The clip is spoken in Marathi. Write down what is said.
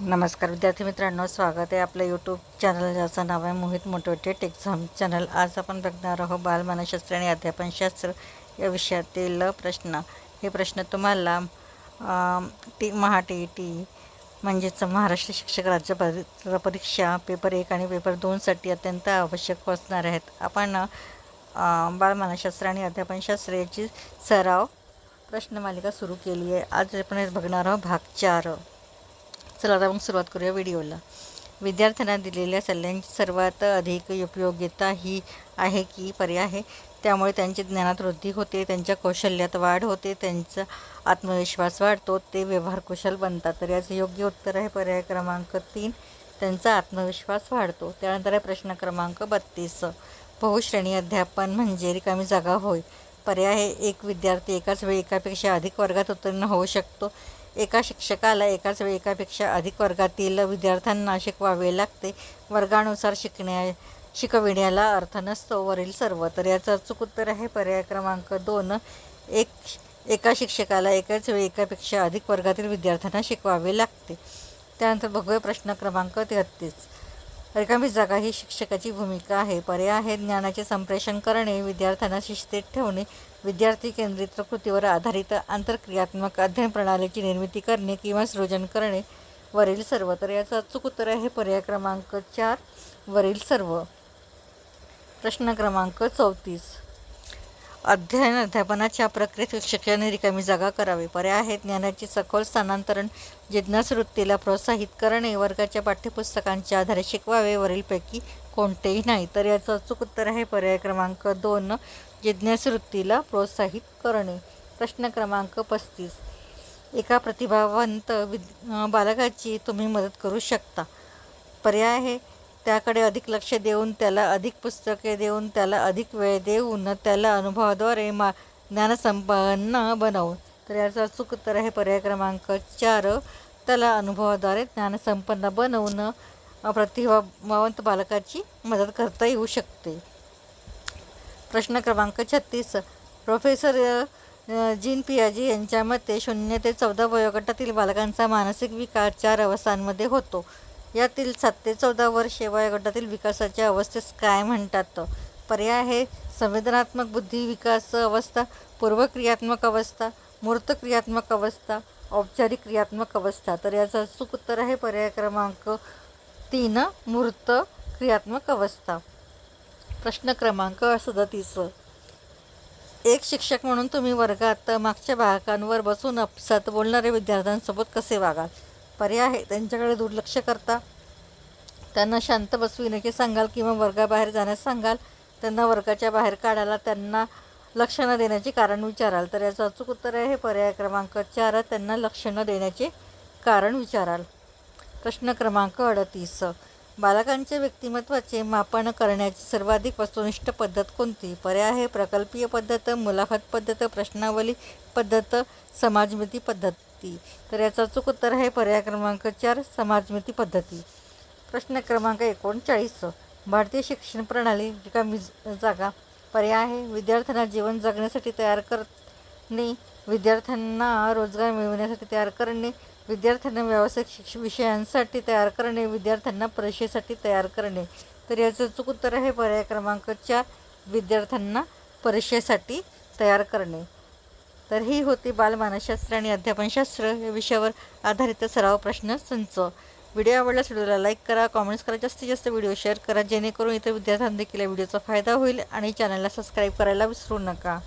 नमस्कार विद्यार्थी मित्रांनो स्वागत आहे आपल्या यूट्यूब चॅनल ज्याचं नाव आहे मोहित मोटिवेटेड एक्झाम चॅनल आज आपण बघणार आहोत बालमानसशास्त्र आणि अध्यापनशास्त्र या विषयातील प्रश्न. हे प्रश्न तुम्हाला टी महा टी टी म्हणजेच महाराष्ट्र शिक्षक राज्य परी- परीक्षा पेपर एक आणि पेपर दोनसाठी अत्यंत आवश्यक असणार आहेत. आपण बालमानशास्त्र बालमानसशास्त्र आणि अध्यापनशास्त्र याची सराव प्रश्नमालिका सुरू केली आहे. आज आपण बघणार आहोत भाग चार. चला आता मग सुरुवात करूया व्हिडिओला. विद्यार्थ्यांना दिलेल्या सल्ल्यांची सर्वात अधिक उपयोगिता ही आहे की पर्याय आहे. त्यामुळे त्यांची ज्ञानात वृद्धी होते त्यांच्या कौशल्यात वाढ होते त्यांचा आत्मविश्वास वाढतो ते व्यवहार कुशल बनतात. तर याचं योग्य उत्तर आहे पर्याय क्रमांक तीन. त्यांचा आत्मविश्वास वाढतो. त्यानंतर आहे प्रश्न क्रमांक बत्तीस. बहुश्रेणी अध्यापन म्हणजे रिकामी जागा होय. पर्याय एक विद्यार्थी एकाच वेळी एकापेक्षा अधिक वर्गात उत्तीर्ण होऊ शकतो. एका शिक्षकाला एकाच वेळी एकापेक्षा अधिक वर्गातील विद्यार्थ्यांना शिकवावे लागते. वर्गानुसार शिकण्या शिकविण्याला अर्थ नसतो. वरील सर्व तर याचं अचूक उत्तर आहे. पर्याय क्रमांक दोन एक एका शिक्षकाला एकाच वेळी एकापेक्षा अधिक वर्गातील विद्यार्थ्यांना शिकवावे लागते. त्यानंतर बघूया प्रश्न क्रमांक तेहत्तीस रिकामी जागा ही शिक्षकाची भूमिका आहे. पर्याय आहे ज्ञानाचे संप्रेषण करणे विद्यार्थ्यांना शिस्तीत ठेवणे विद्यार्थी केंद्रित प्रकृतीवर आधारित आंतरक्रियात्मक अध्ययन प्रणालीची निर्मिती करणे किंवा सृजन करणे. वरील सर्व तर याचं अचूक उत्तर आहे पर्याय क्रमांक चार वरील सर्व. प्रश्न क्रमांक चौतीस. अध्ययन अध्यापनाच्या प्रक्रियेत शिक्षकांनी रिकामी जागा करावी. पर्याय आहेत ज्ञानाची सखोल स्थानांतरण जिज्ञास वृत्तीला प्रोत्साहित करणे वर्गाच्या पाठ्यपुस्तकांच्या आधारे शिकवावे वरीलपैकी कोणतेही नाही. तर याचं अचूक उत्तर आहे पर्याय क्रमांक दोन जिज्ञास वृत्तीला प्रोत्साहित करणे. प्रश्न क्रमांक पस्तीस. एका प्रतिभावंत विद बालकाची तुम्ही मदत करू शकता. पर्याय आहे त्याकडे अधिक लक्ष देऊन त्याला अधिक पुस्तके देऊन त्याला अधिक वेळ देऊन त्याला अनुभवाद्वारे मा ज्ञानसंपन्न बनवून. तर याचा अचूक उत्तर आहे पर्याय क्रमांक चार. त्याला अनुभवाद्वारे ज्ञानसंपन्न बनवून प्रतिभावंत बालकाची मदत करता येऊ शकते. प्रश्न क्रमांक छत्तीस. प्रोफेसर जीन पियाजी यांच्या मते शून्य ते चौदा वयोगटातील बालकांचा मानसिक विकास चार अवस्थांमध्ये होतो. यातील सात ते चौदा वर्षे वयोगटातील विकासाच्या अवस्थेस काय म्हणतात पर्याय आहे संवेदनात्मक बुद्धी विकास अवस्था पूर्वक्रियात्मक अवस्था मूर्त क्रियात्मक अवस्था औपचारिक क्रियात्मक अवस्था. तर याचं अचूक उत्तर आहे पर्याय क्रमांक तीन मूर्त क्रियात्मक अवस्था. प्रश्न क्रमांक सदतीस. एक शिक्षक म्हणून तुम्ही वर्गात मागच्या भागांवर बसून अपसात बोलणाऱ्या विद्यार्थ्यांसोबत कसे वागाल? पर्याय आहे. त्यांच्याकडे दुर्लक्ष करता. त्यांना शांत बसविण्याचे सांगाल किंवा वर्गाबाहेर जाण्यास सांगाल. त्यांना वर्गाच्या बाहेर काढायला त्यांना लक्ष न देण्याचे कारण विचाराल. तर याचं अचूक उत्तर आहे पर्याय क्रमांक चार त्यांना लक्ष न देण्याचे कारण विचाराल. प्रश्न क्रमांक अडतीस. बालकांच्या व्यक्तिमत्वाचे मापन करण्याची सर्वाधिक वस्तुनिष्ठ पद्धत कोणती? पर्याय आहे प्रकल्पीय पद्धत मुलाखत पद्धत प्रश्नावली पद्धत समाजमिती पद्धत. तर याचं अचूक उत्तर आहे पर्याय क्रमांक चार समाजमिती पद्धती. प्रश्न क्रमांक एकोणचाळीस भारतीय शिक्षण प्रणाली रिकामी जागा. पर्याय आहे विद्यार्थ्यांना जीवन जगण्यासाठी तयार करणे विद्यार्थ्यांना रोजगार मिळवण्यासाठी तयार करणे विद्यार्थ्यांना व्यावसायिक शिक्ष विषयांसाठी तयार करणे विद्यार्थ्यांना परीक्षेसाठी तयार करणे. तर याचं चूक उत्तर आहे पर्याय क्रमांक चार विद्यार्थ्यांना परीक्षेसाठी तयार करणे. तर ही होती बालमानसशास्त्र आणि अध्यापनशास्त्र या विषयावर आधारित सराव प्रश्न संच. व्हिडिओ आवडल्यास व्हिडिओला लाईक करा कॉमेंट्स करा जास्तीत जास्त व्हिडिओ शेअर करा जेणेकरून इतर विद्यार्थ्यांना देखील या व्हिडिओचा फायदा होईल आणि चॅनलला सबस्क्राईब करायला विसरू नका.